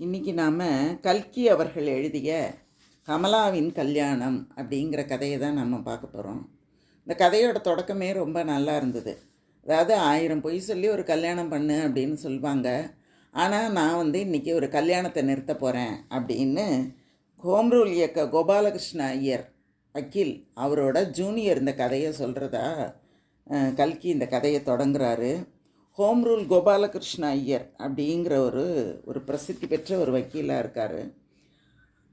இன்றைக்கி நாம் கல்கி அவர்கள் எழுதிய கமலாவின் கல்யாணம் அப்படிங்கிற கதையை தான் நம்ம பார்க்க போகிறோம் இந்த கதையோட தொடக்கமே ரொம்ப நல்லா இருந்தது. அதாவது ஆயிரம் பொய் சொல்லி ஒரு கல்யாணம் பண்ணு அப்படின்னு சொல்லுவாங்க ஆனால் நான் வந்து இன்றைக்கி ஒரு கல்யாணத்தை நிறுத்த போகிறேன் அப்படின்னு ஹோம்ரூல் இயக்க கோபாலகிருஷ்ண ஐயர் வக்கீல் அவரோட ஜூனியர் இந்த கதையை சொல்கிறதா கல்கி இந்த கதையை தொடங்குறாரு. ஹோம் ரூல் கோபாலகிருஷ்ண ஐயர் அப்படிங்கிற ஒரு ஒரு பிரசித்தி பெற்ற ஒரு வக்கீலாக இருக்கார்.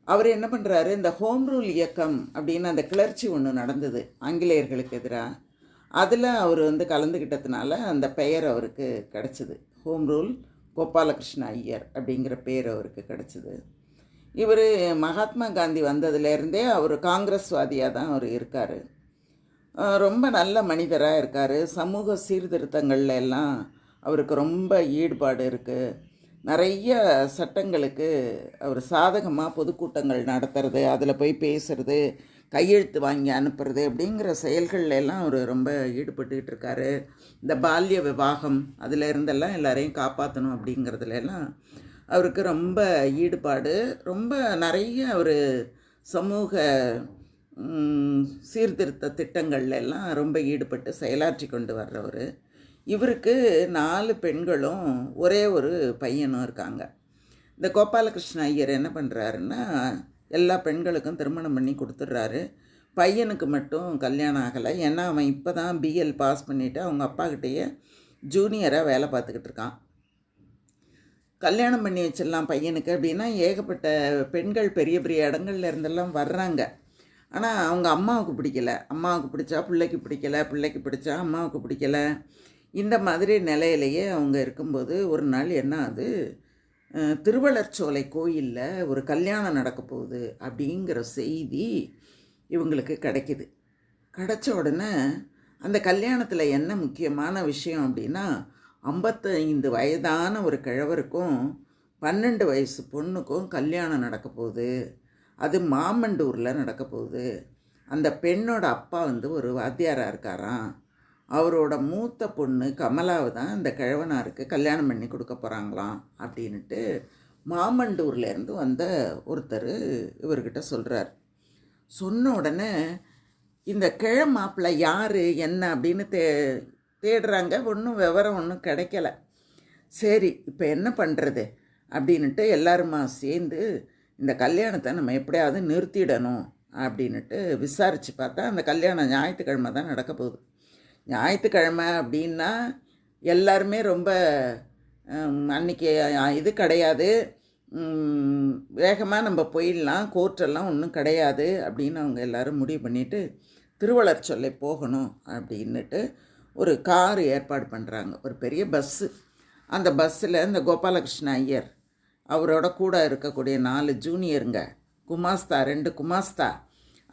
அவர் என்ன பண்ணுறாரு இந்த ஹோம் ரூல் இயக்கம் அப்படின்னு அந்த கிளர்ச்சி ஒன்று நடந்தது ஆங்கிலேயர்களுக்கு எதிராக அதில் அவர் வந்து கலந்துக்கிட்டதுனால அந்த பெயர் அவருக்கு கிடச்சிது. ஹோம் ரூல் கோபாலகிருஷ்ண ஐயர் அப்படிங்கிற பேர் அவருக்கு கிடச்சிது. இவர் மகாத்மா காந்தி வந்ததுலேருந்தே அவர் காங்கிரஸ்வாதியாக தான் அவர் இருக்கார். ரொம்ப நல்ல மனிதராக இருக்கார். சமூக சீர்திருத்தங்கள்ல எல்லாம் அவருக்கு ரொம்ப ஈடுபாடு இருக்குது நிறைய சட்டங்களுக்கு அவர் சாதகமாக பொதுக்கூட்டங்கள் நடத்துறது அதில் போய் பேசுறது கையெழுத்து வாங்கி அனுப்புறது அப்படிங்கிற செயல்கள்ல எல்லாம் அவர் ரொம்ப ஈடுபட்டுக்கிட்டு இருக்காரு. இந்த பால்ய விவாகம் அதில் இருந்தெல்லாம் எல்லாரையும் காப்பாற்றணும் அப்படிங்கிறதுல எல்லாம் அவருக்கு ரொம்ப ஈடுபாடு. ரொம்ப நிறைய ஒரு சமூக சீர்திருத்த திட்டங்கள்ல எல்லாம் ரொம்ப ஈடுபட்டு செயலாற்றி கொண்டு வர்றவர். இவருக்கு நாலு பெண்களும் ஒரே ஒரு பையனும் இருக்காங்க. இந்த கோபாலகிருஷ்ண ஐயர் என்ன பண்ணுறாருன்னா எல்லா பெண்களுக்கும் திருமணம் பண்ணி கொடுத்துட்றாரு. பையனுக்கு மட்டும் கல்யாணம் ஆகலை. ஏன்னா அவன் இப்போ தான் பிஎல் பாஸ் பண்ணிவிட்டு அவங்க அப்பாக்கிட்டேயே ஜூனியராக வேலை பார்த்துக்கிட்டு இருக்கான். கல்யாணம் பண்ணி வச்சிடலாம் பையனுக்கு அப்படின்னா ஏகப்பட்ட பெண்கள் பெரிய பெரிய இடங்கள்ல இருந்தெல்லாம் வர்றாங்க. ஆனால் அவங்க அம்மாவுக்கு பிடிக்கல. அம்மாவுக்கு பிடிச்சா பிள்ளைக்கு பிடிக்கல பிள்ளைக்கு பிடிச்சா அம்மாவுக்கு பிடிக்கல. இந்த மாதிரி நிலையிலேயே அவங்க இருக்கும்போது ஒரு நாள் என்ன ஆகுது? அஹ், கோயிலில் ஒரு கல்யாணம் நடக்க போகுது அப்படிங்கிற செய்தி இவங்களுக்கு கிடைக்குது. கிடச்ச உடனே அந்த கல்யாணத்தில் என்ன முக்கியமான விஷயம் அப்படின்னா ஐம்பத்தைந்து வயதான ஒரு கிழவருக்கும் பன்னெண்டு வயசு பொண்ணுக்கும் கல்யாணம் நடக்க போகுது. அது மாமண்டூரில் நடக்க போகுது. அந்த பெண்ணோட அப்பா வந்து ஒரு வாத்தியாராக இருக்காராம். அவரோட மூத்த பொண்ணு கமலாவை தான் இந்த கிழவனாருக்கு கல்யாணம் பண்ணி கொடுக்க போகிறாங்களாம் அப்படின்ட்டு மாமண்டூர்லேருந்து வந்த ஒருத்தர் இவர்கிட்ட சொல்கிறார் சொன்ன உடனே இந்த கிழ மாப்பிள்ளை யார் என்ன அப்படின்னு தே தேடுறாங்க. ஒன்றும் விவரம் ஒன்றும் கிடைக்கல. சரி இப்போ என்ன பண்ணுறது அப்படின்னுட்டு எல்லாருமா சேர்ந்து இந்த கல்யாணத்தை நம்ம எப்படியாவது நிறுத்திடணும் அப்படின்னுட்டு விசாரித்து பார்த்தா அந்த கல்யாணம் ஞாயிற்றுக்கிழமை தான் நடக்க போகுது. ஞாயிற்றுக்கிழமை அப்படின்னா எல்லாருமே ரொம்ப அன்னைக்கு இது கிடையாது. வேகமாக நம்ம போயிடலாம். கோர்ட்டெல்லாம் ஒன்றும் கிடையாது அப்படின்னு அவங்க எல்லாரும் முடிவு பண்ணிவிட்டு திருவள்ளர் சொல்லை போகணும் அப்படின்னுட்டு ஒரு கார் ஏற்பாடு பண்ணுறாங்க ஒரு பெரிய பஸ்ஸு. அந்த பஸ்ஸில் இந்த கோபாலகிருஷ்ண ஐயர் அவரோட கூட இருக்கக்கூடிய நாலு ஜூனியருங்க. குமாஸ்தா ரெண்டு குமாஸ்தா.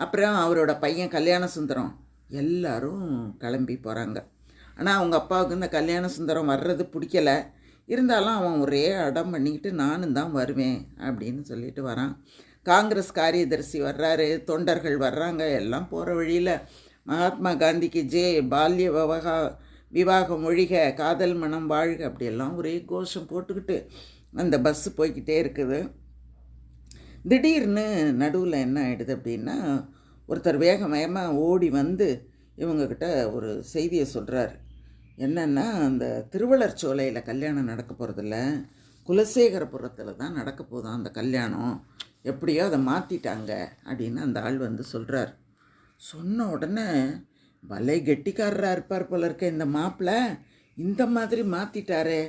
அப்புறம் அவரோட பையன் கல்யாண சுந்தரம் எல்லாரும் கிளம்பி போகிறாங்க ஆனால் அவங்க அப்பாவுக்கு இந்த கல்யாண சுந்தரம் வர்றது பிடிக்கல. இருந்தாலும் அவன் ஒரே அடம் பண்ணிக்கிட்டு நானும் தான் வருவேன் அப்படின்னு சொல்லிட்டு வரான். காங்கிரஸ் காரியதர்சி வர்றாரு தொண்டர்கள் வர்றாங்க எல்லாம் போகிற வழியில். மகாத்மா காந்திக்கு ஜே பால்ய விவகா விவாகம் ஒழிக காதல் மனம் வாழ்க அப்படியெல்லாம் ஒரே கோஷம் போட்டுக்கிட்டு அந்த பஸ்ஸு போய்க்கிட்டே இருக்குது. திடீர்னு நடுவில் என்ன ஆகிடுது அப்படின்னா ஒருத்தர் வேக வேகமாக ஓடி வந்து இவங்கக்கிட்ட ஒரு செய்தியை சொல்கிறார் என்னென்னா அந்த திருவள்ளர் சோலையில் கல்யாணம் நடக்க போகிறதில்ல குலசேகரபுரத்தில் தான் நடக்க போதும் அந்த கல்யாணம். எப்படியோ அதை மாற்றிட்டாங்க அப்படின்னு அந்த ஆள் வந்து சொல்கிறார் சொன்ன உடனே பலை கெட்டிக்காரராக இருப்பார் போல இருக்க இந்த மாப்பிள்ளை இந்த மாதிரி மாற்றிட்டாரே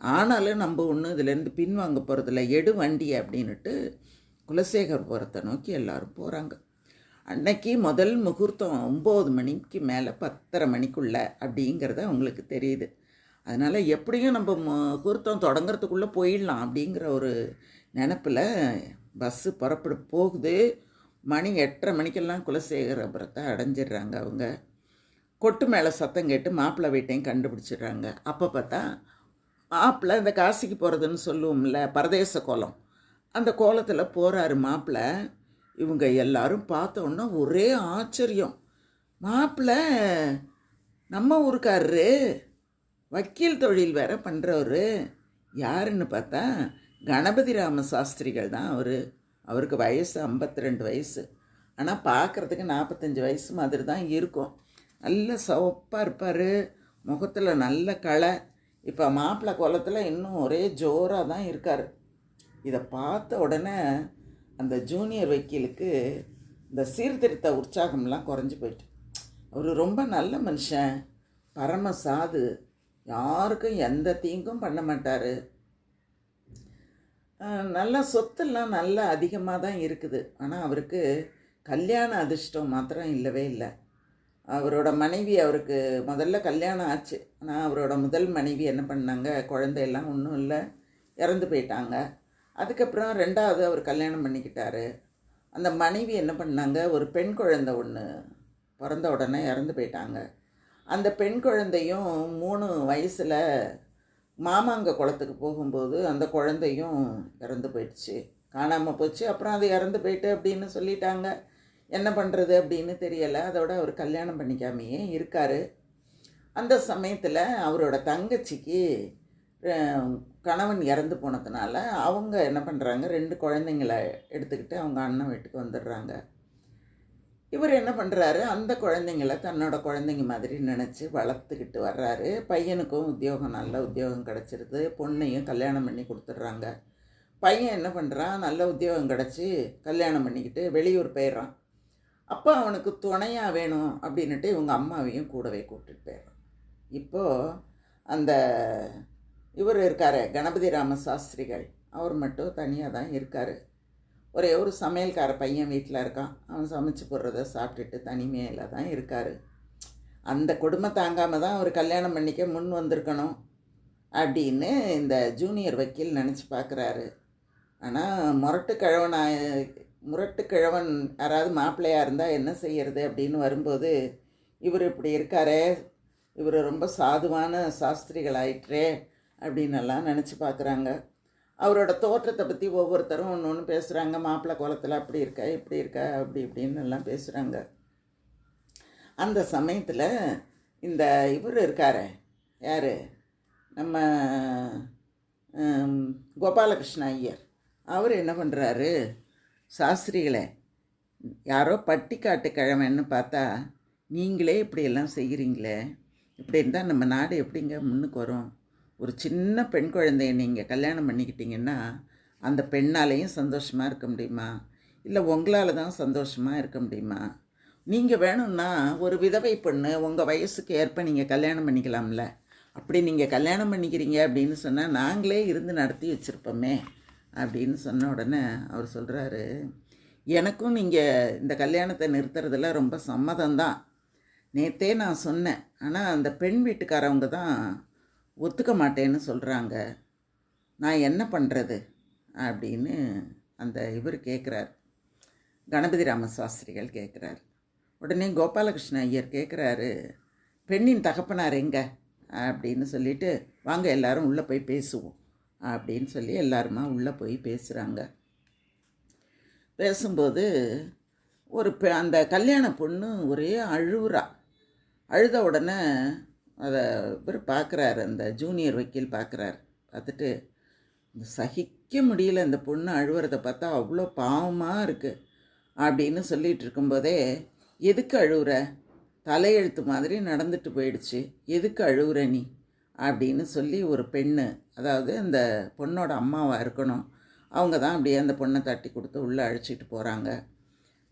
ஆனாலும் நம்ம ஒன்றும் இதுலேருந்து பின்வாங்க போகிறதில்ல எடு வண்டி அப்படின்னுட்டு குலசேகரபுரத்தை நோக்கி எல்லாரும் போகிறாங்க அன்னைக்கு முதல் முகூர்த்தம் ஒம்பது மணிக்கு மேலே பத்தரை மணிக்குள்ள அப்படிங்கிறது அவங்களுக்கு தெரியுது. அதனால் எப்படியும் நம்ம முகூர்த்தம் தொடங்குறதுக்குள்ளே போயிடலாம் அப்படிங்கிற ஒரு நினப்பில் பஸ்ஸு புறப்பட போகுது. மணி எட்டரை மணிக்கெல்லாம் குலசேகரபுரத்தை அடைஞ்சிடுறாங்க அவங்க. கொட்டு மேலே சத்தம் கேட்டு மாப்பிள்ளை வீட்டையும் கண்டுபிடிச்சிடுறாங்க. அப்போ பார்த்தா மாப்பிள்ளை இந்த காசிக்கு போகிறதுன்னு சொல்லுவோம்ல பரதேச கோலம். அந்த கோலத்தில் போகிறாரு மாப்பிள்ளை இவங்க எல்லாரும் பார்த்தோன்னா ஒரே ஆச்சரியம். மாப்பிள்ளை நம்ம ஊருக்காரரு வக்கீல் தொழில் வேற பண்ணுறவர் யாருன்னு பார்த்தா கணபதி ராம சாஸ்திரிகள் தான் அவர். அவருக்கு வயசு 52 வயசு. ஆனால் பார்க்குறதுக்கு நாற்பத்தஞ்சு வயசு மாதிரி தான் இருக்கும். நல்ல சவப்பாக இருப்பார். முகத்தில் நல்ல களை. இப்போ மாப்பிள்ளை கோலத்தில் இன்னும் ஒரே ஜோராக தான் இருக்கார். இதை பார்த்த உடனே அந்த ஜூனியர் வக்கீலுக்கு இந்த சீர்திருத்த உற்சாகம்லாம் குறைஞ்சி போயிட்டு. அவர் ரொம்ப நல்ல மனுஷன் பரம சாது யாருக்கும் எந்த தீங்கும் பண்ண மாட்டார். நல்ல சொத்தெல்லாம் நல்லா அதிகமாக தான் இருக்குது. ஆனால் அவருக்கு கல்யாண அதிர்ஷ்டம் மாத்திரம் இல்லவே இல்லை. அவரோட மனைவி அவருக்கு முதல்ல கல்யாணம் ஆச்சு. ஆனால் அவரோட முதல் மனைவி என்ன பண்ணாங்க? குழந்தையெல்லாம் ஒன்றும் இல்லை. இறந்து போயிட்டாங்க. அதுக்கப்புறம் ரெண்டாவது அவர் கல்யாணம் பண்ணிக்கிட்டாரு. அந்த மனைவி என்ன பண்ணாங்க? ஒரு பெண் குழந்தை ஒன்று பிறந்த உடனே இறந்து போயிட்டாங்க. அந்த பெண் குழந்தையும் மூணு வயசில் மாமாங்க குளத்துக்கு போகும்போது அந்த குழந்தையும் இறந்து போயிடுச்சு. காணாமல் போச்சு. அப்புறம் அது இறந்து போயிட்டு அப்படின்னு சொல்லிட்டாங்க. என்ன பண்ணுறது அப்படின்னு தெரியலை. அதோட அவர் கல்யாணம் பண்ணிக்காமையே இருக்கார். அந்த சமயத்தில் அவரோட தங்கச்சிக்கு கணவன் இறந்து போனதுனால அவங்க என்ன பண்ணுறாங்க ரெண்டு குழந்தைங்கள எடுத்துக்கிட்டு அவங்க அண்ணன் வீட்டுக்கு வந்துடுறாங்க. இவர் என்ன பண்ணுறாரு அந்த குழந்தைங்கள தன்னோட குழந்தைங்க மாதிரி நினச்சி வளர்த்துக்கிட்டு வர்றாரு. பையனுக்கும் உத்தியோகம் நல்ல உத்தியோகம் கிடச்சிருது. பொண்ணையும் கல்யாணம் பண்ணி கொடுத்துட்றாங்க. பையன் என்ன பண்ணுறான் நல்ல உத்தியோகம் கிடச்சி கல்யாணம் பண்ணிக்கிட்டு வெளியூர் போயிடுறான். அப்போ அவனுக்கு துணையாக வேணும் அப்படின்னுட்டு இவங்க அம்மாவையும் கூடவே கூப்பிட்டுட்டு போயிடுறான் இப்போது அந்த இவர் இருக்கார் கணபதி ராம சாஸ்திரிகள். அவர் மட்டும் தனியாக தான் இருக்கார். ஒரே ஒரு சமையல்கார பையன் வீட்டில் இருக்கான். அவன் சமைச்சு போடுறத சாப்பிட்டுட்டு தனிமையில் தான் இருக்கார். அந்த கொடுமை தாங்காமல் தான் அவர் கல்யாணம் பண்ணிக்க முன் வந்திருக்கணும் அப்படின்னு இந்த ஜூனியர் வக்கீல் நினச்சி பார்க்குறாரு ஆனால் முரட்டு கிழவனா முரட்டு கிழவன் யாராவது மாப்பிள்ளையாக இருந்தால் என்ன செய்யறது அப்படின்னு வரும்போது இவர் இப்படி இருக்காரே இவர் ரொம்ப சாதுவான சாஸ்திரிகள் ஆயிற்றே அப்படின்னு எல்லாம் நினச்சி பார்க்குறாங்க அவரோட தோற்றத்தை பற்றி ஒவ்வொருத்தரும் ஒன்று ஒன்று பேசுகிறாங்க மாப்பிள்ளை குளத்தில் அப்படி இருக்க இப்படி இருக்க? அப்படி இப்படின்னு எல்லாம் பேசுகிறாங்க அந்த சமயத்தில் இந்த இவர் இருக்கார் யார்? நம்ம கோபாலகிருஷ்ண ஐயர். அவர் என்ன பண்ணுறாரு சாஸ்திரிகளை யாரோ பட்டிக்காட்டு கிழமைன்னு பார்த்தா நீங்களே இப்படியெல்லாம் செய்கிறீங்களே? இப்படி இருந்தால் நம்ம நாடு எப்படிங்க முன்னுக்கு வரும்? ஒரு சின்ன பெண் குழந்தைய நீங்கள் கல்யாணம் பண்ணிக்கிட்டீங்கன்னா அந்த பெண்ணாலேயும் சந்தோஷமாக இருக்க முடியுமா? இல்லை உங்களால் தான் சந்தோஷமாக இருக்க முடியுமா? நீங்கள் வேணும்னா ஒரு விதவை பொண்ணு உங்கள் வயசுக்கு ஏற்ப நீங்கள் கல்யாணம் பண்ணிக்கலாம்ல. அப்படி நீங்கள் கல்யாணம் பண்ணிக்கிறீங்க அப்படின்னு சொன்னால் நாங்களே இருந்து நடத்தி வச்சுருப்போமே. அப்படின்னு சொன்ன உடனே அவர் சொல்கிறாரு எனக்கும் நீங்கள் இந்த கல்யாணத்தை நிறுத்துறதுல ரொம்ப சம்மதம்தான். நேத்தே நான் சொன்னேன். ஆனால் அந்த பெண் வீட்டுக்காரவங்க தான் ஒத்துக்க மாட்டேன்னு சொல்கிறாங்க நான் என்ன பண்ணுறது அப்படின்னு அந்த இவர் கேட்குறார் கணபதி ராம சாஸ்திரிகள் கேட்குறார் உடனே கோபாலகிருஷ்ண ஐயர் கேட்குறாரு பெண்ணின் தகப்பனார் எங்க? அப்படின்னு சொல்லிட்டு வாங்க எல்லாரும் உள்ளே போய் பேசுவோம். அப்படின்னு சொல்லி எல்லாருமா உள்ளே போய் பேசுகிறாங்க பேசும்போது ஒரு பெ அந்த கல்யாண பொண்ணு ஒரே அழுவுறா. அழுத உடனே அதை இவர் பார்க்குறாரு அந்த ஜூனியர் வக்கீல் பார்க்குறாரு பார்த்துட்டு சகிக்க முடியல இந்த பொண்ணு அழுவுறதை பார்த்தா அவ்வளோ பாவமாக இருக்குது அப்படின்னு சொல்லிகிட்டு இருக்கும்போதே எதுக்கு அழுவுற? தலையெழுத்து மாதிரி நடந்துட்டு போயிடுச்சு. எதுக்கு அழுவுற நீ? அப்படின்னு சொல்லி ஒரு பெண்ணு அதாவது அந்த பொண்ணோட அம்மாவாக இருக்கணும். அவங்க தான் அப்படியே அந்த பொண்ணை தட்டி கொடுத்து உள்ளே அழைச்சிட்டு போகிறாங்க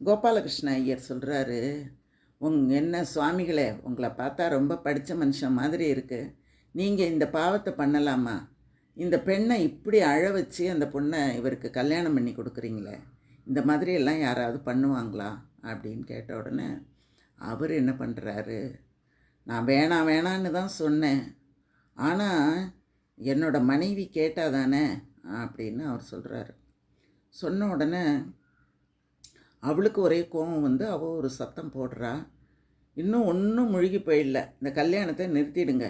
கோபாலகிருஷ்ண ஐயர் சொல்கிறாரு உங் என்ன சுவாமிகளே உங்களை பார்த்தா ரொம்ப படித்த மனுஷன் மாதிரி இருக்குது நீங்கள் இந்த பாவத்தை பண்ணலாமா? இந்த பெண்ணை இப்படி அழ வச்சு அந்த பொண்ணை இவருக்கு கல்யாணம் பண்ணி கொடுக்குறீங்களே இந்த மாதிரி எல்லாம் யாராவது பண்ணுவாங்களா? அப்படின்னு கேட்ட உடனே அவர் என்ன பண்ணுறாரு நான் வேணாம் வேணான்னு தான் சொன்னேன். ஆனால் என்னோட மனைவி கேட்டால் தானே அப்படின்னு அவர் சொல்கிறாரு சொன்ன உடனே அவளுக்கு ஒரே கோபம் வந்து அவள் ஒரு சத்தம் போடுறா. இன்னும் ஒன்றும் முழுகி போயிடல இந்த கல்யாணத்தை நிறுத்திடுங்க.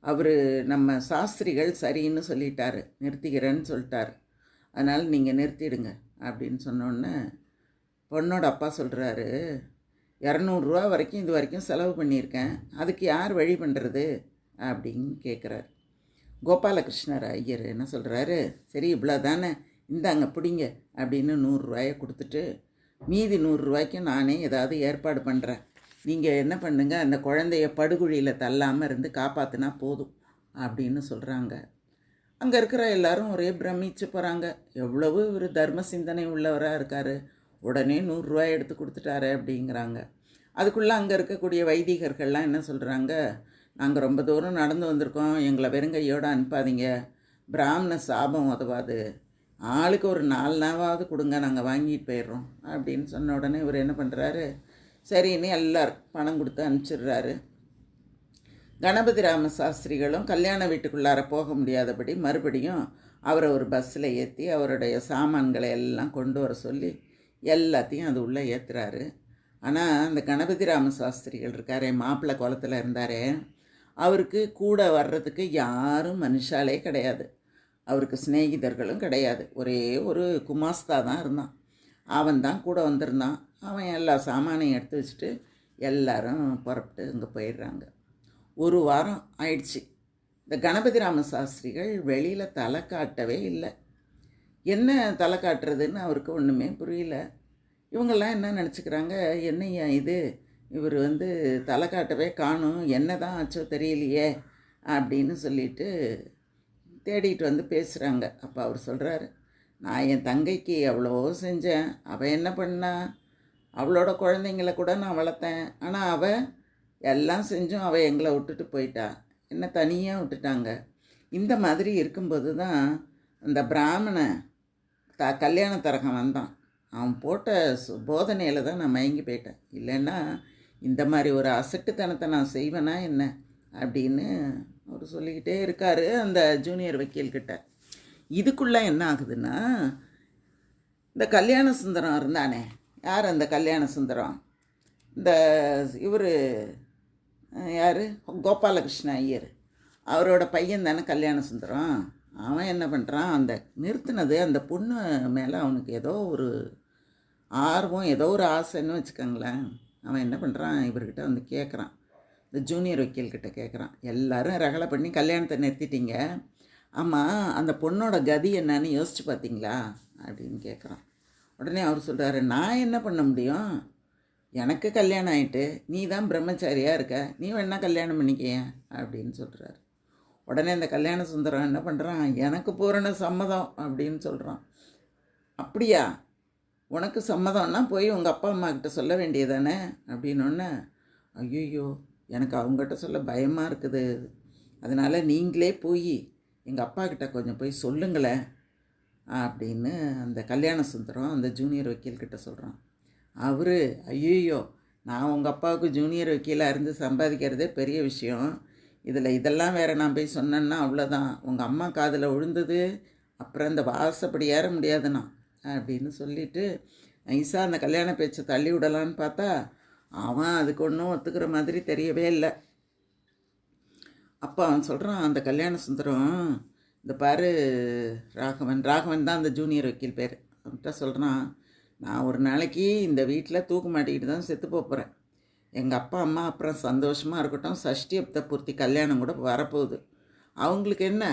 அவர் நம்ம சாஸ்திரிகள் சரின்னு சொல்லிட்டாரு. நிறுத்திக்கிறேன்னு சொல்லிட்டாரு. அதனால் நீங்கள் நிறுத்திடுங்க. அப்படின்னு சொன்னோடனே பொண்ணோட அப்பா சொல்கிறாரு இரநூறுவா வரைக்கும் இது வரைக்கும் செலவு பண்ணியிருக்கேன். அதுக்கு யார் வழி பண்ணுறது அப்படின்னு கேட்குறாரு கோபாலகிருஷ்ணர் ஐயர் என்ன சொல்கிறாரு சரி இவ்வளோ தானே இந்தாங்க பிடிங்க அப்படின்னு நூறுரூவாயை கொடுத்துட்டு மீதி நூறுரூவாய்க்கும் நானே ஏதாவது ஏற்பாடு பண்ணுறேன் நீங்கள் என்ன பண்ணுங்கள் அந்த குழந்தைய படுகுழியில் தள்ளாமல் இருந்து காப்பாற்றினா போதும் அப்படின்னு சொல்கிறாங்க அங்கே இருக்கிற எல்லாரும் ஒரே பிரமிச்சு போகிறாங்க எவ்வளவு ஒரு தர்ம சிந்தனை உள்ளவராக இருக்கார். உடனே நூறுரூவாய் எடுத்து கொடுத்துட்டாரு அப்படிங்கிறாங்க. அதுக்குள்ளே அங்கே இருக்கக்கூடிய வைதிகர்கள்லாம் என்ன சொல்கிறாங்க நாங்கள் ரொம்ப தூரம் நடந்து வந்திருக்கோம். எங்களை வெறுங்கையோடு அனுப்பாதீங்க. பிராமண சாபம் உதவாது ஆளுக்கு ஒரு நாலு நாவாவது கொடுங்க நாங்கள் வாங்கிட்டு போயிடுறோம் அப்படின்னு சொன்ன உடனே இவர் என்ன பண்ணுறாரு சரின்னு எல்லாருக்கும் பணம் கொடுத்து அனுப்பிச்சிடுறாரு. கணபதி ராம சாஸ்திரிகளும் கல்யாண வீட்டுக்குள்ளார போக முடியாதபடி மறுபடியும் அவரை ஒரு பஸ்ஸில் ஏற்றி அவருடைய சாமான்களை எல்லாம் கொண்டு வர சொல்லி எல்லாத்தையும் அது உள்ளே ஏற்றுறாரு ஆனால் அந்த கணபதி ராம சாஸ்திரிகள் இருக்காரே மாப்பிள்ளை குளத்தில் இருந்தாரே அவருக்கு கூட வர்றதுக்கு யாரும் மனுஷாலே கிடையாது. அவருக்கு சிநேகிதர்களும் கிடையாது. ஒரே ஒரு குமாஸ்தா தான் இருந்தான். அவன் தான் கூட வந்திருந்தான். அவன் எல்லா சாமானையும் எடுத்து வச்சுட்டு எல்லாரும் புறப்பட்டு இங்கே போயிடுறாங்க. ஒரு வாரம் ஆயிடுச்சு. இந்த கணபதி ராம சாஸ்திரிகள் வெளியில் தலை காட்டவே இல்லை. என்ன தலை காட்டுறதுன்னு அவருக்கு ஒன்றுமே புரியல. இவங்கெல்லாம் என்ன நினச்சிக்கிறாங்க? என்னையா இது? இவர் வந்து தலை காட்டவே காணும் என்ன தான் ஆச்சோ தெரியலையே அப்படின்னு சொல்லிட்டு தேடிட்டு வந்து பேசுகிறாங்க அப்போ அவர் சொல்கிறாரு நான் என் தங்கைக்கு எவ்வளோ செஞ்சேன் அவள் என்ன பண்ணா? அவளோட குழந்தைங்கள கூட நான் வளர்த்தேன். ஆனால் அவள் எல்லாம் செஞ்சும் அவள் எங்களை விட்டுட்டு போயிட்டா. என்ன தனியாக விட்டுட்டாங்க? இந்த மாதிரி இருக்கும்போது தான் அந்த பிராமண த கல்யாண தரகம் வந்தான். அவன் போட்ட சு- போதனையில் தான் நான் மயங்கி போயிட்டேன். இல்லைன்னா இந்த மாதிரி ஒரு அசட்டுத்தனத்தை நான் செய்வேனா என்ன? அப்படின்னு அவர் சொல்லிக்கிட்டே இருக்கார் அந்த ஜூனியர் வக்கீல்கிட்ட. இதுக்குள்ளே என்ன ஆகுதுன்னா இந்த கல்யாண சுந்தரம் இருந்தானே. யார் அந்த கல்யாண சுந்தரம்? இந்த இவர் யார்? கோபாலகிருஷ்ண ஐயர். அவரோட பையன் தானே கல்யாண சுந்தரம். அவன் என்ன பண்ணுறான் அந்த நிறுத்தினது அந்த பொண்ணு மேலே அவனுக்கு ஏதோ ஒரு ஆர்வம் ஏதோ ஒரு ஆசைன்னு வச்சுக்கோங்களேன். அவன் என்ன பண்ணுறான் இவர்கிட்ட வந்து கேட்குறான் இந்த ஜூனியர் வக்கீல்கிட்ட கேட்குறான் எல்லாரும் ரகலை பண்ணி கல்யாணத்தை நிறுத்திட்டீங்க. ஆமாம் அந்த பொண்ணோட கதி என்னன்னு யோசிச்சு பார்த்தீங்களா அப்படின்னு கேட்குறான் உடனே அவர் சொல்கிறாரு நான் என்ன பண்ண முடியும்? எனக்கு கல்யாணம் ஆயிட்டு நீ தான் பிரம்மச்சாரியாக இருக்க? நீ வேணா கல்யாணம் பண்ணிக்க அப்படின்னு சொல்கிறாரு உடனே இந்த கல்யாண சுந்தரம் என்ன பண்ணுறான் எனக்கு பூரண சம்மதம் அப்படின்னு சொல்கிறான் அப்படியா? உனக்கு சம்மதம்னா போய் உங்கள் அப்பா அம்மா கிட்ட சொல்ல வேண்டியதானே அப்படின்னொன்னே ஐயோ எனக்கு அவங்ககிட்ட சொல்ல பயமாக இருக்குது. அதனால் நீங்களே போய் எங்கள் அப்பா கிட்ட கொஞ்சம் போய் சொல்லுங்களேன். அப்படின்னு அந்த கல்யாண சுந்தரம் அந்த ஜூனியர் வக்கீல்கிட்ட சொல்கிறான் அவர் ஐயோ நான் உங்கள் அப்பாவுக்கு ஜூனியர் வக்கீலாக இருந்து சம்பாதிக்கிறதே பெரிய விஷயம். இதில் இதெல்லாம் வேறு நான் போய் சொன்னேன்னா அவ்வளோதான் உங்கள் அம்மா காதில் விழுந்தது. அப்புறம் இந்த வாசப்படி ஏற முடியாதுண்ணா. அப்படின்னு சொல்லிட்டு நைஸாக அந்த கல்யாண பேச்சை தள்ளி விடலான்னு பார்த்தா அவன் அதுக்கு ஒன்றும் ஒத்துக்கிற மாதிரி தெரியவே இல்லை. அப்போ அவன் சொல்கிறான் அந்த கல்யாண சுந்தரம் இந்த பாரு ராகவன் ராகவன் தான் அந்த ஜூனியர் வக்கீல் பேர். அவன்கிட்ட சொல்கிறான் நான் ஒரு நாளைக்கு இந்த வீட்டில் தூக்கு மாட்டிக்கிட்டு தான் செத்து போகிறேன் எங்கள் அப்பா அம்மா அப்புறம் சந்தோஷமாக இருக்கட்டும் சஷ்டி அப்த பூர்த்தி கல்யாணம் கூட வரப்போகுது. அவங்களுக்கு என்ன?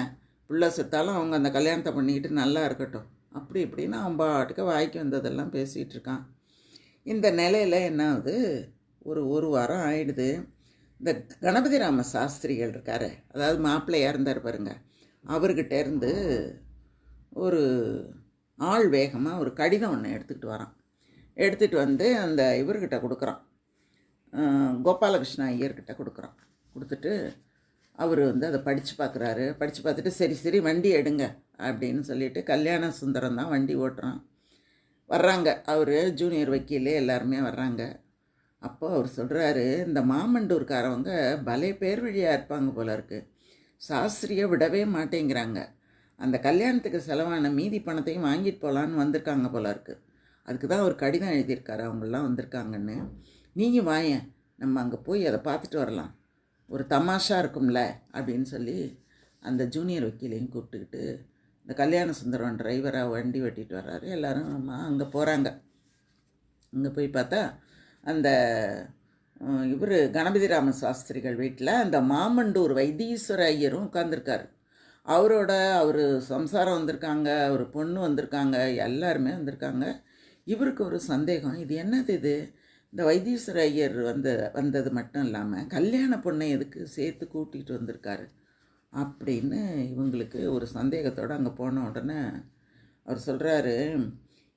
பிள்ளை செத்தாலும் அவங்க அந்த கல்யாணத்தை பண்ணிக்கிட்டு நல்லா இருக்கட்டும். அப்படி இப்படின்னு அவன் பாட்டுக்கு வாய்க்கு வந்ததெல்லாம் பேசிகிட்டு இருக்கான். இந்த நிலையில் என்ன ஆகுது ஒரு ஒரு வாரம் ஆயிடுது. இந்த கணபதி ராம சாஸ்திரிகள் இருக்காரு. அதாவது மாப்பிள்ளையாக இருந்தார் பாருங்க. அவர்கிட்ட இருந்து ஒரு ஆள் வேகமாக ஒரு கடிதம் ஒன்று எடுத்துக்கிட்டு வரான். எடுத்துகிட்டு வந்து அந்த இவர்கிட்ட கொடுக்குறான். கோபாலகிருஷ்ண ஐயர்கிட்ட கொடுக்குறான். கொடுத்துட்டு அவர் வந்து அதை படித்து பார்க்குறாரு. படித்து பார்த்துட்டு சரி சரி வண்டி எடுங்க அப்படின்னு சொல்லிட்டு கல்யாண சுந்தரம் தான் வண்டி ஓட்டுறான். வர்றாங்க. அவர் ஜூனியர் வக்கீல் எல்லாருமே வர்றாங்க. அப்போ அவர் சொல்கிறாரு இந்த மாமண்டூர்காரவங்க பலே பேர் வழியாக இருப்பாங்க போல இருக்குது சாஸ்திரியை விடவே மாட்டேங்கிறாங்க. அந்த கல்யாணத்துக்கு செலவான மீதி பணத்தையும் வாங்கிட்டு போகலான்னு வந்திருக்காங்க போல இருக்குது அதுக்கு தான் அவர் கடிதம் எழுதியிருக்காரு. அவங்களாம் வந்திருக்காங்கன்னு. நீங்கள் வாயேன். நம்ம அங்கே போய் அதை பார்த்துட்டு வரலாம். ஒரு தமாஷா இருக்கும்ல அப்படின்னு சொல்லி அந்த ஜூனியர் வக்கீலையும் கூப்பிட்டுக்கிட்டு இந்த கல்யாண சுந்தரம் டிரைவராக வண்டி வெட்டிட்டு வர்றாரு. எல்லாரும் அங்கே போகிறாங்க அங்கே போய் பார்த்தா அந்த இவர் கணபதி ராம சாஸ்திரிகள் வீட்டில் அந்த மாமண்டூர் வைத்தீஸ்வர ஐயரும் உட்காந்துருக்காரு அவரோட அவர் சம்சாரம் வந்திருக்காங்க ஒரு பொண்ணு வந்திருக்காங்க எல்லாருமே வந்திருக்காங்க. இவருக்கு ஒரு சந்தேகம் இது என்னது இது? இந்த வைத்தீஸ்வர ஐயர் வந்த வந்தது மட்டும் இல்லாமல் கல்யாண பொண்ணை எதுக்கு சேர்த்து கூட்டிகிட்டு வந்திருக்காரு அப்படின்னு இவங்களுக்கு ஒரு சந்தேகத்தோடு அங்கே போன உடனே அவர் சொல்கிறாரு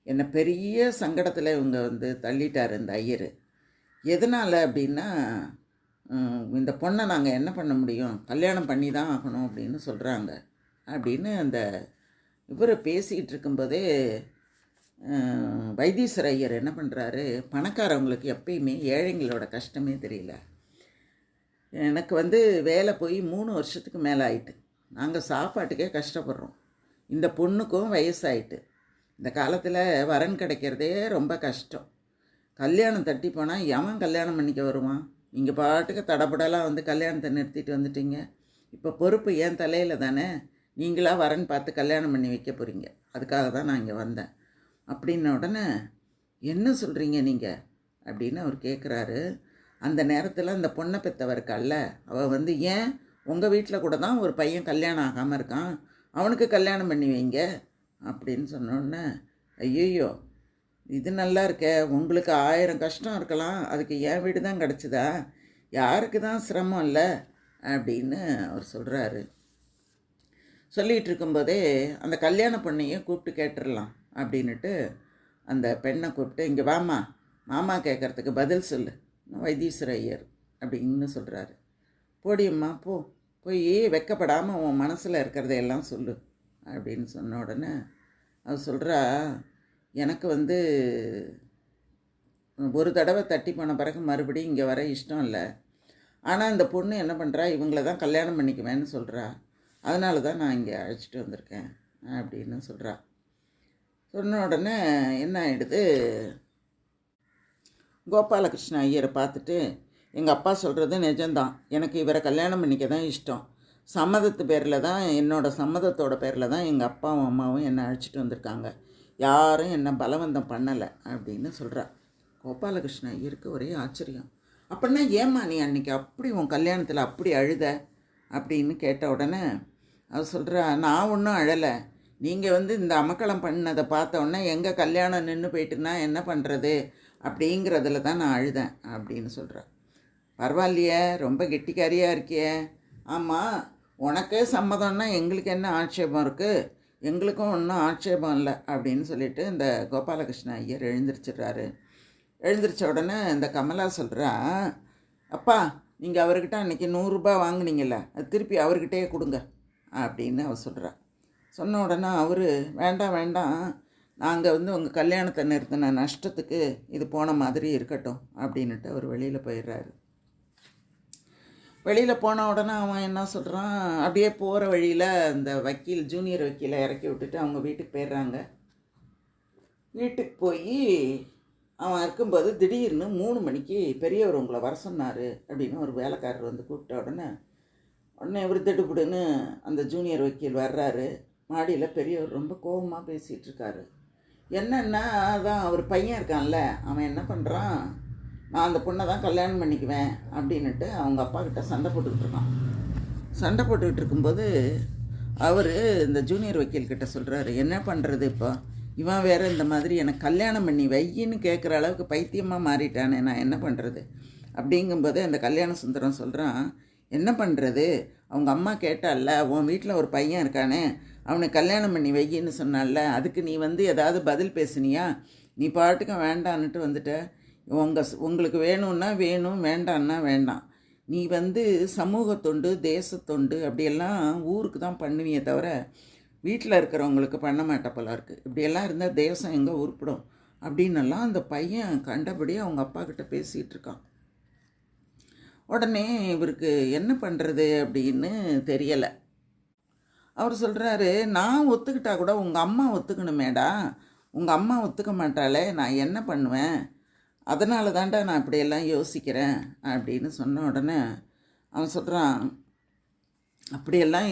என்னை பெரிய சங்கடத்தில் இவங்க வந்து தள்ளிட்டார் இந்த ஐயர். எதனால் அப்படின்னா இந்த பொண்ணை நாங்கள் என்ன பண்ண முடியும்? கல்யாணம் பண்ணி தான் ஆகணும் அப்படின்னு சொல்கிறாங்க அப்படின்னு அந்த இவர் பேசிக்கிட்டு இருக்கும்போதே வைத்தீஸ்வர ஐயர் என்ன பண்ணுறாரு பணக்காரவங்களுக்கு எப்பயுமே ஏழைங்களோட கஷ்டமே தெரியல. எனக்கு வந்து வேலை போய் மூணு வருஷத்துக்கு மேலே ஆயிட்டு. நாங்கள் சாப்பாட்டுக்கே கஷ்டப்படுறோம். இந்த பொண்ணுக்கும் வயசாயிட்டு. இந்த காலத்தில் வரன் கிடைக்கிறதே ரொம்ப கஷ்டம். கல்யாணம் தட்டி போனால் எவன் கல்யாணம் பண்ணிக்க வருவான்? நீங்கள் பாட்டுக்கு தடப்படலாம் வந்து கல்யாணத்தை நிறுத்திட்டு வந்துட்டீங்க. இப்போ பொறுப்பு என் தலையில் தானே? நீங்களாக வரன் பார்த்து கல்யாணம் பண்ணி வைக்க போகிறீங்க அதுக்காக தான் நான் இங்கே வந்தேன். அப்படின்ன உடனே என்ன சொல்கிறீங்க நீங்கள் அப்படின்னு அவர் கேட்குறாரு அந்த நேரத்தில் அந்த பொண்ணை பெற்றவர் இருக்கால்ல அவள் வந்து ஏன்? உங்கள் வீட்டில் கூட தான் ஒரு பையன் கல்யாணம் ஆகாமல் இருக்கான். அவனுக்கு கல்யாணம் பண்ணி வைங்க. அப்படின்னு சொன்னோடனே ஐயோ இது நல்லா இருக்கே. உங்களுக்கு ஆயிரம் கஷ்டம் இருக்கலாம். அதுக்கு என் வீடு தான் கிடச்சிதா? யாருக்கு தான் சிரமம் இல்லை? அப்படின்னு அவர் சொல்கிறாரு சொல்லிகிட்டு இருக்கும்போதே அந்த கல்யாண பொண்ணையும் கூப்பிட்டு கேட்டுடலாம். அப்படின்னுட்டு அந்த பெண்ணை கூப்பிட்டு இங்கே வாமா மாமா கேட்குறதுக்கு பதில் சொல்லு. வைத்தீஸ்வர ஐயர் அப்படின்னு சொல்கிறாரு போடியம்மா போ. போய் வெக்கப்படாமல் உன் மனசில் இருக்கிறதையெல்லாம் சொல்லு அப்படின்னு சொன்ன உடனே அவர் சொல்கிறா எனக்கு வந்து ஒரு தடவை தட்டி போன பிறகு மறுபடியும் இங்கே வர இஷ்டம் இல்லை. ஆனால் இந்த பொண்ணு என்ன பண்ணுறா இவங்கள தான் கல்யாணம் பண்ணிக்குவேன்னு சொல்கிறா அதனால தான் நான் இங்கே அழைச்சிட்டு வந்திருக்கேன் அப்படின்னு சொல்கிறா சொன்ன உடனே என்ன ஆகிடுது கோபாலகிருஷ்ண ஐயரை பார்த்துட்டு எங்கள் அப்பா சொல்கிறது நிஜம்தான். எனக்கு இவரை கல்யாணம் பண்ணிக்க தான் இஷ்டம். சம்மதத்து பேரில் தான் என்னோட சம்மதத்தோட பேரில் தான் எங்கள் அப்பாவும் அம்மாவும் என்னை அழைச்சிட்டு வந்திருக்காங்க. யாரும் என்னை பலவந்தம் பண்ணலை அப்படின்னு சொல்கிறா கோபாலகிருஷ்ண ஐயருக்கு ஒரே ஆச்சரியம். அப்படின்னா ஏம்மா நீ அன்றைக்கி அப்படி உன் கல்யாணத்தில் அப்படி அழுத? அப்படின்னு கேட்ட உடனே அவர் சொல்கிறா நான் ஒன்றும் அழலை. நீங்கள் வந்து இந்த அமக்களம் பண்ணதை பார்த்தோன்னே எங்கே எங்கள் கல்யாணம் நின்று போயிட்டுனா என்ன பண்ணுறது அப்படிங்கிறதுல தான் நான் அழுதேன் அப்படின்னு சொல்கிறேன் பரவாயில்லையே ரொம்ப கெட்டிக்காரியாக இருக்கியே. ஆமாம் உனக்கே சம்மதம்னா எங்களுக்கு என்ன ஆட்சேபம் இருக்குது எங்களுக்கும் ஒன்றும் ஆட்சேபம் இல்லை அப்படின்னு சொல்லிட்டு இந்த கோபாலகிருஷ்ண ஐயர் எழுந்திரிச்சிடுறாரு. எழுந்திரிச்ச உடனே இந்த கமலா சொல்கிறா அப்பா நீங்கள் அவர்கிட்ட அன்றைக்கி நூறுரூபா வாங்குனீங்கல்ல அது திருப்பி அவர்கிட்டயே கொடுங்க அப்படின்னு அவர் சொல்கிறா சொன்ன உடனே அவர் வேண்டாம் வேண்டாம் நாங்கள் வந்து உங்கள் கல்யாணத்தை நிறுத்தின நஷ்டத்துக்கு இது போன மாதிரி இருக்கட்டும் அப்படின்னுட்டு அவர் வெளியில் போயிடுறாரு. வெளியில் போன உடனே அவன் என்ன சொல்கிறான் அப்படியே போகிற வழியில் அந்த வக்கீல் ஜூனியர் வக்கீலை இறக்கி விட்டுட்டு அவங்க வீட்டுக்கு போயிடுறாங்க. வீட்டுக்கு போய் அவன் இருக்கும்போது திடீர்னு மூணு மணிக்கு பெரியவர் உங்களை வர சொன்னார் அப்படின்னு ஒரு வேலைக்காரர் வந்து கூப்பிட்ட உடனே உடனே இவர் திடுபுடுன்னு அந்த ஜூனியர் வக்கீல் வர்றாரு. மாடியில் பெரியவர் ரொம்ப கோபமாக பேசிகிட்டு இருக்காரு. என்னன்னா அதான் அவர் பையன் இருக்கான்ல அவன் என்ன பண்ணுறான் நான் அந்த பொண்ணை தான் கல்யாணம் பண்ணிக்குவேன் அப்படின்னுட்டு அவங்க அப்பா கிட்ட சண்டை போட்டுக்கிட்டு இருக்கான். சண்டை போட்டுக்கிட்டு இருக்கும்போது அவர் இந்த ஜூனியர் வக்கீல்கிட்ட சொல்கிறாரு என்ன பண்ணுறது இப்போ? இவன் வேறு இந்த மாதிரி எனக்கு கல்யாணம் பண்ணி வையின்னு கேட்குற அளவுக்கு பைத்தியமாக மாறிட்டானே நான் என்ன பண்ணுறது அப்படிங்கும்போது அந்த கல்யாண சுந்தரம் சொல்கிறான் என்ன பண்ணுறது அவங்க அம்மா கேட்டால உன் வீட்டில் ஒரு பையன் இருக்கானே அவனை கல்யாணம் பண்ணி வையின்னு சொன்னால அதுக்கு நீ வந்து ஏதாவது பதில் பேசுனியா? நீ பாட்டுக்கு வேண்டான்னுட்டு வந்துட்ட. உங்கள் உங்களுக்கு வேணும்னா வேணும் வேண்டான்னா வேண்டாம். நீ வந்து சமூக தொண்டு தேசத்தொண்டு அப்படியெல்லாம் ஊருக்கு தான் பண்ணுவியே தவிர வீட்டில் இருக்கிறவங்களுக்கு பண்ண மாட்ட போல இருக்குது இப்படியெல்லாம் இருந்தால் தேசம் எங்கே உருப்பிடும்? அப்படின்னெல்லாம் அந்த பையன் கண்டபடி அவங்க அப்பா கிட்ட பேசிகிட்டு இருக்கான் உடனே இவருக்கு என்ன பண்ணுறது அப்படின்னு தெரியலை. அவர் சொல்கிறாரு நான் ஒத்துக்கிட்டா கூட உங்கள் அம்மா ஒத்துக்கணுமேடா. உங்கள் அம்மா ஒத்துக்க மாட்டாளே நான் என்ன பண்ணுவேன்? அதனால தான்டா நான் இப்படியெல்லாம் யோசிக்கிறேன் அப்படின்னு சொன்ன உடனே அவன் சொல்கிறான் அப்படியெல்லாம்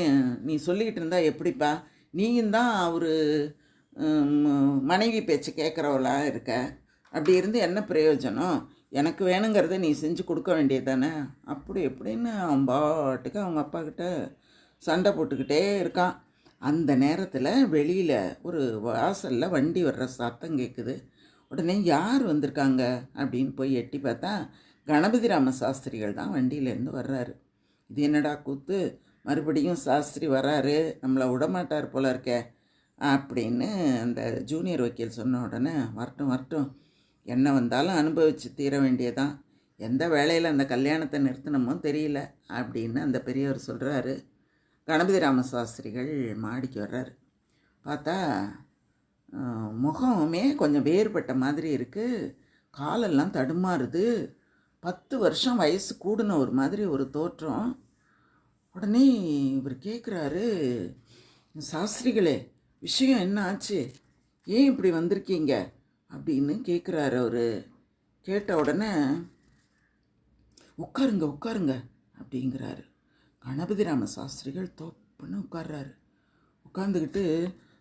நீ சொல்லிக்கிட்டு இருந்தா எப்படிப்பா? நீயும் தான் அவர் மனைவி பேச்சு கேட்குறவளா இருக்க. அப்படி இருந்து என்ன பிரயோஜனம்? எனக்கு வேணுங்கிறத நீ செஞ்சு கொடுக்க வேண்டியது தானே? அப்படி எப்படின்னு அவன் பாட்டுக்கு அவங்க அப்பாக்கிட்ட சண்டை போட்டுக்கிட்டே இருக்கான். அந்த நேரத்தில் வெளியில் ஒரு வாசலில் வண்டி வர்ற சத்தம் கேட்குது உடனே யார் வந்திருக்காங்க? அப்படின்னு போய் எட்டி பார்த்தா கணபதி ராம சாஸ்திரிகள் தான் வண்டியிலேருந்து வர்றாரு. இது என்னடா கூத்து? மறுபடியும் சாஸ்திரி வராரு. நம்மளை விடமாட்டார் போல இருக்கே. அப்படின்னு அந்த ஜூனியர் வக்கீல் சொன்ன உடனே வரட்டும் வரட்டும். என்ன வந்தாலும் அனுபவித்து தீர வேண்டியதான் எந்த வேலையில் அந்த கல்யாணத்தை நிறுத்தினமோ தெரியல அப்படின்னு அந்த பெரியவர் சொல்கிறாரு கணபதி ராம சாஸ்திரிகள் மாடிக்கு வர்றாரு. பார்த்தா முகமே கொஞ்சம் வேறுபட்ட மாதிரி இருக்குது காலெல்லாம் தடுமாறுது. பத்து வருஷம் வயசு கூடின ஒரு மாதிரி ஒரு தோற்றம். உடனே இவர் கேட்குறாரு சாஸ்திரிகளே விஷயம் என்ன ஆச்சு? ஏன் இப்படி வந்திருக்கீங்க? அப்படின்னு கேட்குறாரு அவர். கேட்ட உடனே உட்காருங்க உட்காருங்க அப்படிங்கிறாரு. கணபதி ராம சாஸ்திரிகள் தொப்புன்னு உட்கார்றாரு. உட்காந்துக்கிட்டு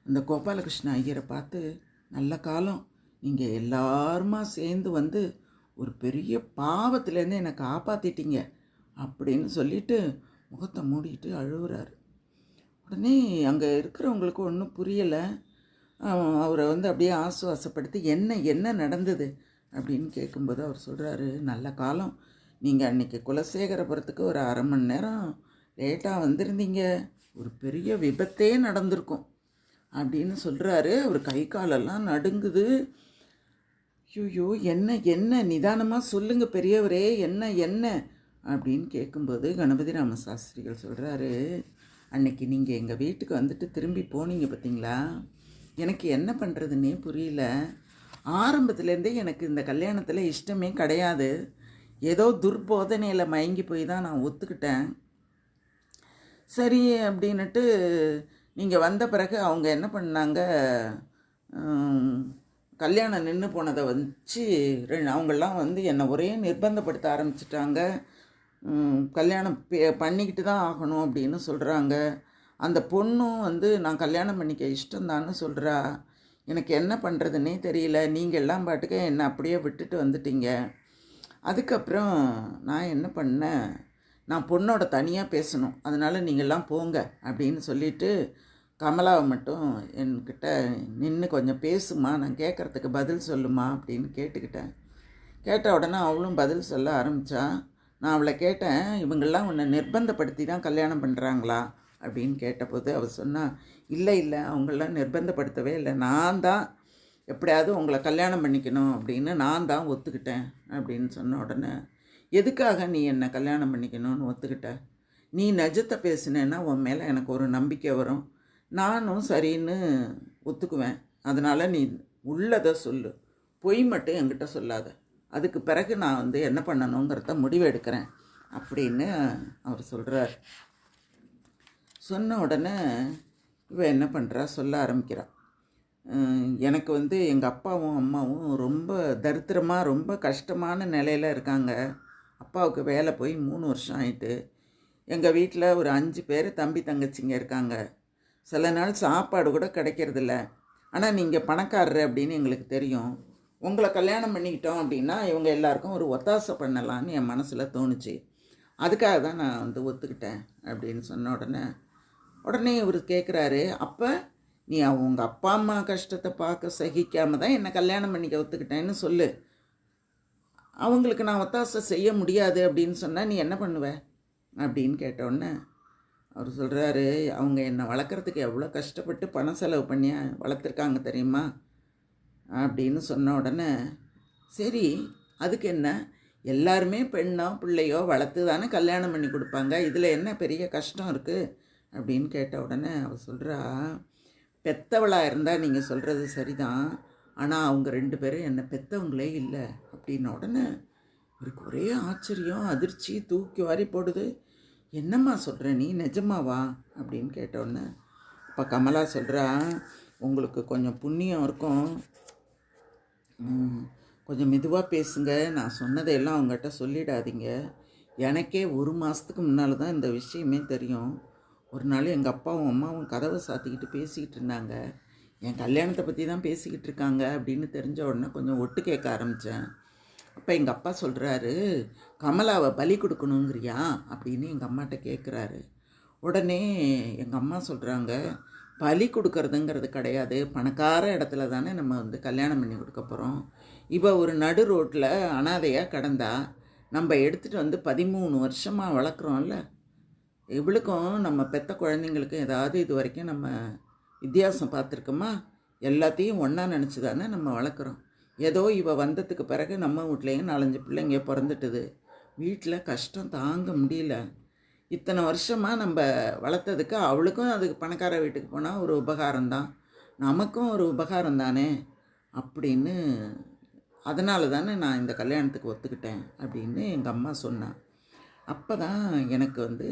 அந்த கோபாலகிருஷ்ண ஐயரை பார்த்து நல்ல காலம். நீங்கள் எல்லாருமா சேர்ந்து வந்து ஒரு பெரிய பாவத்திலேருந்து என்னை காப்பாற்றிட்டீங்க அப்படின்னு சொல்லிட்டு முகத்தை மூடிட்டு அழுகுறாரு. உடனே அங்கே இருக்கிறவங்களுக்கு ஒன்றும் புரியலை. அவரை வந்து அப்படியே ஆசுவாசப்படுத்தி என்ன என்ன நடந்தது? அப்படின்னு கேட்கும்போது அவர் சொல்கிறாரு நல்ல காலம். நீங்கள் அன்றைக்கி குலசேகரபுரத்துக்கு ஒரு அரை மணி நேரம் லேட்டாக வந்திருந்தீங்க. ஒரு பெரிய விபத்தே நடந்திருக்கும். அப்படின்னு சொல்கிறாரு அவர் கை காலெல்லாம் நடுங்குது. ஐயோ என்ன என்ன நிதானமாக சொல்லுங்கள் பெரியவரே என்ன என்ன? அப்படின்னு கேட்கும்போது கணபதி ராம சாஸ்திரிகள் சொல்கிறாரு அன்னைக்கு நீங்கள் எங்கள் வீட்டுக்கு வந்துட்டு திரும்பி போனீங்க பார்த்தீங்களா எனக்கு என்ன பண்ணுறதுன்னே புரியல. ஆரம்பத்துலேருந்தே எனக்கு இந்த கல்யாணத்தில் இஷ்டமே கிடையாது. ஏதோ துர்போதனையில் மயங்கி போய் தான் நான் ஒத்துக்கிட்டேன். சரி அப்படின்னுட்டு நீங்கள் வந்த பிறகு அவங்க என்ன பண்ணாங்க? கல்யாணம் நின்று போனதை வச்சு அவங்களாம் வந்து என்னை ஒரே நிர்பந்தப்படுத்த ஆரம்பிச்சிட்டாங்க. கல்யாணம் பே- பண்ணிக்கிட்டு தான் ஆகணும் அப்படின்னு சொல்கிறாங்க அந்த பொண்ணும் வந்து நான் கல்யாணம் பண்ணிக்க இஷ்டம்தான்னு சொல்கிறா எனக்கு என்ன பண்ணுறதுன்னே தெரியல. நீங்கள் எல்லாம் பாட்டுக்கு என்னை அப்படியே விட்டுட்டு வந்துட்டீங்க. அதுக்கப்புறம் நான் என்ன பண்ணேன்? நான் பொண்ணோட தனியாக பேசணும். அதனால் நீங்கள்லாம் போங்க அப்படின்னு சொல்லிட்டு கமலாவை மட்டும் என்கிட்ட நின்று கொஞ்சம் பேசுமா நான் கேட்குறதுக்கு பதில் சொல்லுமா அப்படின்னு கேட்டுக்கிட்டேன். கேட்ட உடனே அவளும் பதில் சொல்ல ஆரம்பித்தா நான் அவளை கேட்டேன் இவங்கெல்லாம் உன்னை நிர்பந்தப்படுத்தி தான் கல்யாணம் பண்ணுறாங்களா அப்படின்னு கேட்டபோது அவள் சொன்னால் இல்லை இல்லை அவங்களாம் நிர்பந்தப்படுத்தவே இல்லை. நான் தான் எப்படியாவது உங்களை கல்யாணம் பண்ணிக்கணும் அப்படின்னு நான் தான் ஒத்துக்கிட்டேன். அப்படின்னு சொன்ன உடனே எதுக்காக நீ என்னை கல்யாணம் பண்ணிக்கணும்னு ஒத்துக்கிட்ட? நீ நிஜத்தை பேசினேன்னா உன் மேலே எனக்கு ஒரு நம்பிக்கை வரும். நானும் சரின்னு ஒத்துக்குவேன். அதனால் நீ உள்ளதை சொல்லு. பொய் மட்டும் என்கிட்ட சொல்லாத. அதுக்கு பிறகு நான் வந்து என்ன பண்ணணுங்கிறத முடிவு எடுக்கிறேன் அப்படின்னு அவர் சொல்கிறார் சொன்ன உடனே இவன் என்ன பண்ணுறா சொல்ல ஆரம்பிக்கிறாள் எனக்கு வந்து எங்கள் அப்பாவும் அம்மாவும் ரொம்ப தரித்திரமாக ரொம்ப கஷ்டமான நிலையில் இருக்காங்க. அப்பாவுக்கு வேலை போய் மூணு வருஷம் ஆயிட்டு எங்கள் வீட்டில் ஒரு அஞ்சு பேர் தம்பி தங்கச்சிங்க இருக்காங்க. சில நாள் சாப்பாடு கூட கிடைக்கிறதில்ல. ஆனால் நீங்கள் பணக்காரர் அப்படின்னு எங்களுக்கு தெரியும். உங்களை கல்யாணம் பண்ணிக்கிட்டோம் அப்படின்னா இவங்க எல்லாருக்கும் ஒரு ஒத்தாசை பண்ணலான்னு என் மனசில் தோணுச்சு. அதுக்காக தான் நான் வந்து ஒத்துக்கிட்டேன் அப்படின்னு சொன்ன உடனே உடனே இவர் கேட்குறாரு அப்போ நீ அவங்க அப்பா அம்மா கஷ்டத்தை பார்க்க சகிக்காமல் தான் என்னை கல்யாணம் பண்ணிக்க ஒத்துக்கிட்டேன்னு சொல்லு. அவங்களுக்கு நான் ஒத்தாசை செய்ய முடியாது அப்படின்னு சொன்னால் நீ என்ன பண்ணுவ? அப்படின்னு கேட்டோடனே அவர் சொல்கிறாரு அவங்க என்னை வளர்க்குறதுக்கு எவ்வளோ கஷ்டப்பட்டு பணம் செலவு பண்ணி வளர்த்துருக்காங்க தெரியுமா? அப்படின்னு சொன்ன உடனே சரி அதுக்கு என்ன? எல்லாருமே பெண்ணோ பிள்ளையோ வளர்த்து தானே கல்யாணம் பண்ணி கொடுப்பாங்க. இதில் என்ன பெரிய கஷ்டம் இருக்குது அப்படின்னு கேட்ட உடனே அவர் சொல்கிறா பெத்தவளாக இருந்தால் நீங்கள் சொல்கிறது சரிதான். ஆனால் அவங்க ரெண்டு பேரும் என்னை பெற்றவங்களே இல்லை. அப்படின்ன உடனே இவருக்கு ஒரே ஆச்சரியம் அதிர்ச்சி தூக்கி வாரி போடுது. என்னம்மா சொல்கிற நீ நிஜமாவா? அப்படின்னு கேட்டோடனே இப்போ கமலா சொல்கிறா உங்களுக்கு கொஞ்சம் புண்ணியம் இருக்கும். கொஞ்சம் மெதுவாக பேசுங்க. நான் சொன்னதையெல்லாம் அவங்ககிட்ட சொல்லிடாதீங்க. எனக்கே ஒரு மாதத்துக்கு முன்னால் தான் இந்த விஷயமே தெரியும். ஒரு நாள் எங்கள் அப்பாவும் அம்மாவும் கதவை சாத்திக்கிட்டு பேசிக்கிட்டு இருந்தாங்க. என் கல்யாணத்தை பற்றி தான் பேசிக்கிட்டு இருக்காங்க அப்படின்னு தெரிஞ்ச உடனே கொஞ்சம் ஒட்டு கேட்க ஆரம்பித்தேன் அப்போ எங்கள் அப்பா சொல்கிறாரு கமலாவை பலி கொடுக்கணுங்கிறியா? அப்படின்னு எங்கள் அம்மாட்ட கேட்குறாரு உடனே எங்கள் அம்மா சொல்கிறாங்க பலி கொடுக்கறதுங்கிறது கிடையாது. பணக்கார இடத்துல தானே நம்ம வந்து கல்யாணம் பண்ணி கொடுக்க போகிறோம் இப்போ ஒரு நடு ரோட்டில் அனாதையாக கடந்தா நம்ம எடுத்துகிட்டு வந்து பதிமூணு வருஷமாக வளர்க்குறோம்ல. இவளுக்கும் நம்ம பெத்த குழந்தைங்களுக்கும் ஏதாவது இது வரைக்கும் நம்ம வித்தியாசம் பார்த்துருக்கோமா? எல்லாத்தையும் ஒன்றா நினச்சி தானே நம்ம வளர்க்குறோம். ஏதோ இவ வந்ததுக்கு பிறகு நம்ம வீட்லேயும் நாலஞ்சு பிள்ளைங்க பிறந்துட்டுது. வீட்டில் கஷ்டம் தாங்க முடியல. இத்தனை வருஷமாக நம்ம வளர்த்ததுக்கு அவளுக்கும் அதுக்கு பணக்கார வீட்டுக்கு போனால் ஒரு உபகாரம்தான் நமக்கும் ஒரு உபகாரம் தானே? அப்படின்னு அதனால தானே நான் இந்த கல்யாணத்துக்கு ஒத்துக்கிட்டேன் அப்படின்னு எங்கள் அம்மா சொன்னான் அப்போ தான் எனக்கு வந்து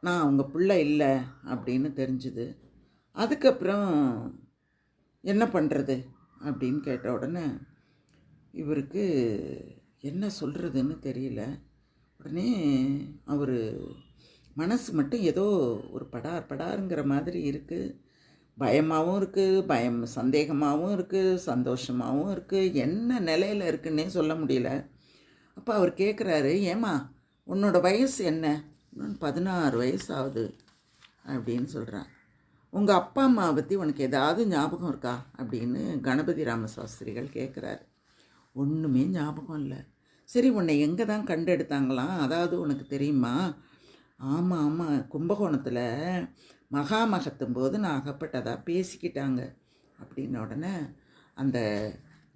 நான் அவங்க பிள்ளை இல்லை அப்படின்னு தெரிஞ்சுது. அதுக்கப்புறம் என்ன பண்ணுறது அப்படின்னு கேட்ட உடனே இவருக்கு என்ன சொல்கிறதுன்னு தெரியல. உடனே அவர் மனசு மட்டும் ஏதோ ஒரு படார் படாருங்கிற மாதிரி இருக்குது பயமாகவும் இருக்குது பயம் சந்தேகமாகவும் இருக்குது சந்தோஷமாகவும் இருக்குது என்ன நிலையில் இருக்குன்னே சொல்ல முடியல. அப்போ அவர் கேட்குறாரு ஏம்மா உன்னோட வயசு என்ன? பதினாறு வயசு ஆகுது அப்படின்னு சொல்கிறான் உங்கள் அப்பா அம்மாவை பற்றி உனக்கு ஏதாவது ஞாபகம் இருக்கா? அப்படின்னு கணபதி ராமசாஸ்திரிகள் கேட்குறாரு ஒன்றுமே ஞாபகம் இல்லை. சரி உன்னை எங்கே தான் கண்டெடுத்தாங்களாம் அதாவது உனக்கு தெரியுமா? ஆமாம் ஆமாம் கும்பகோணத்தில் மகாமகத்தும் போது நான் அகப்பட்டதாக பேசிக்கிட்டாங்க. அப்படின்ன உடனே அந்த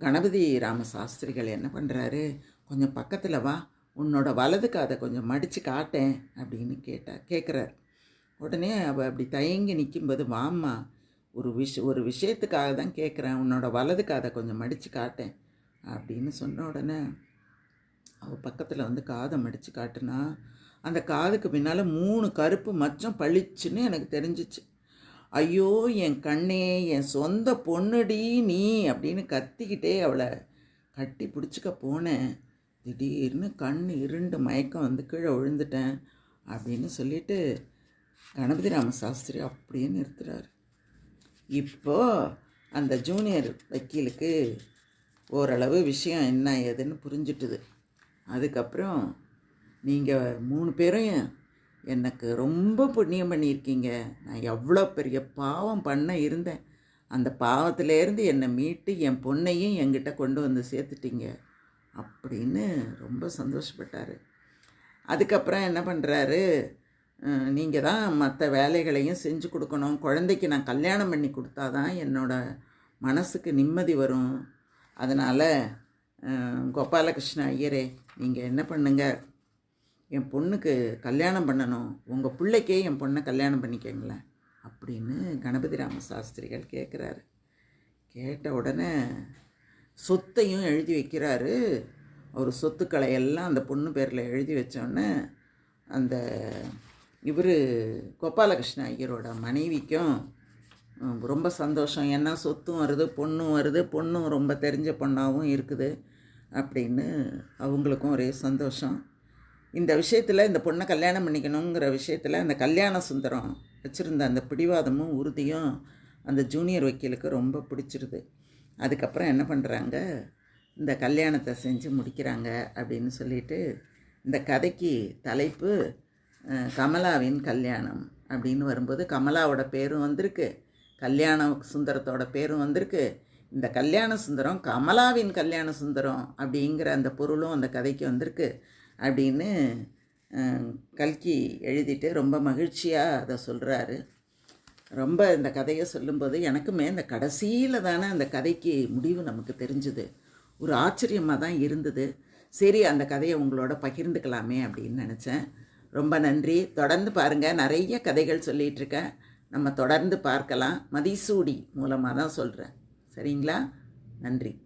கணபதி ராமசாஸ்திரிகள் என்ன பண்ணுறாரு கொஞ்சம் பக்கத்தில் வா உன்னோட வலது காதை கொஞ்சம் மடித்து காட்டேன் அப்படின்னு கேட்டா கேட்குறாரு உடனே அவள் அப்படி தயங்கி நிற்கும்போது வாம்மா ஒரு விஷ ஒரு விஷயத்துக்காக தான் கேட்குறேன் உன்னோட வலது காதை கொஞ்சம் மடித்து காட்டேன். அப்படின்னு சொன்ன உடனே அவள் பக்கத்தில் வந்து காதை மடித்து காட்டுனா அந்த காதுக்கு பின்னால் மூணு கருப்பு மச்சம் பளிச்சுன்னு எனக்கு தெரிஞ்சிச்சு. ஐயோ என் கண்ணே என் சொந்த பொண்ணுடி நீ அப்படின்னு கத்திக்கிட்டே அவளை கட்டி பிடிச்சிக்க போனேன். திடீர்னு கண் இருண்டு மயக்கம் வந்து கீழே விழுந்துட்டேன் அப்படின்னு சொல்லிட்டு கணபதி ராமசாஸ்திரி அப்படியே நிறுத்துறாரு. இப்போ அந்த ஜூனியர் வக்கீலுக்கு ஓரளவு விஷயம் என்ன ஏதுன்னு புரிஞ்சிட்டுது. அதுக்கப்புறம் நீங்கள் மூணு பேரும் எனக்கு ரொம்ப புண்ணியம் பண்ணியிருக்கீங்க. நான் எவ்வளோ பெரிய பாவம் பண்ண இருந்தேன். அந்த பாவத்திலேருந்து என்னை மீட்டு என் பொண்ணையும் என்கிட்ட கொண்டு வந்து சேர்த்துட்டீங்க அப்படின்னு ரொம்ப சந்தோஷப்பட்டார். அதுக்கப்புறம் என்ன பண்ணுறாரு நீங்கள் தான் மற்ற வேலைகளையும் செஞ்சு கொடுக்கணும். குழந்தைக்கு நான் கல்யாணம் பண்ணி கொடுத்தா தான் என்னோடய மனசுக்கு நிம்மதி வரும். அதனால் கோபாலகிருஷ்ண ஐயரே நீங்கள் என்ன பண்ணுங்க? என் பொண்ணுக்கு கல்யாணம் பண்ணணும். உங்கள் பிள்ளைக்கே என் பொண்ணை கல்யாணம் பண்ணிக்கங்களேன். அப்படின்னு கணபதி ராம சாஸ்திரிகள் கேட்குறாரு கேட்ட உடனே சொத்தையும் எழுதி வைக்கிறாரு. அவர் சொத்துக்களை எல்லாம் அந்த பொண்ணு பேரில் எழுதி வச்சோடனே அந்த இவர் கோபாலகிருஷ்ண ஐயரோட மனைவிக்கும் ரொம்ப சந்தோஷம். ஏன்னா சொத்தும் வருது பொண்ணும் வருது பொண்ணும் ரொம்ப தெரிஞ்ச பொண்ணாகவும் இருக்குது அப்படின்னு அவங்களுக்கும் ஒரே சந்தோஷம். இந்த விஷயத்தில் இந்த பொண்ணை கல்யாணம் பண்ணிக்கணுங்கிற விஷயத்தில் அந்த கல்யாண சுந்தரம் வச்சுருந்த அந்த பிடிவாதமும் உறுதியும் அந்த ஜூனியர் வக்கீலுக்கு ரொம்ப பிடிச்சிருது. அதுக்கப்புறம் என்ன பண்ணுறாங்க இந்த கல்யாணத்தை செஞ்சு முடிக்கிறாங்க அப்படின்னு சொல்லிட்டு இந்த கதைக்கு தலைப்பு கமலாவின் கல்யாணம் அப்படின்னு வரும்போது கமலாவோட பேரும் வந்திருக்கு. கல்யாண சுந்தரத்தோட பேரும் வந்திருக்கு. இந்த கல்யாண சுந்தரம் கமலாவின் கல்யாண சுந்தரம் அப்படிங்கிற அந்த பொருளும் அந்த கதைக்கு வந்திருக்கு அப்படின்னு கல்கி எழுதிட்டு ரொம்ப மகிழ்ச்சியாக அதை சொல்கிறாரு ரொம்ப இந்த கதையை சொல்லும்போது எனக்குமே இந்த கடைசியில் தானே அந்த கதைக்கு முடிவு நமக்கு தெரிஞ்சுது. ஒரு ஆச்சரியமாக தான் இருந்தது. சரி அந்த கதையை உங்களோட பகிர்ந்துக்கலாமே அப்படின்னு நினச்சேன். ரொம்ப நன்றி. தொடர்ந்து பாருங்கள் நிறைய கதைகள் சொல்லிகிட்டு இருக்கேன் நம்ம தொடர்ந்து பார்க்கலாம். மதிசூடி மூலமாக தான் சொல்கிறேன் சரிங்களா? நன்றி.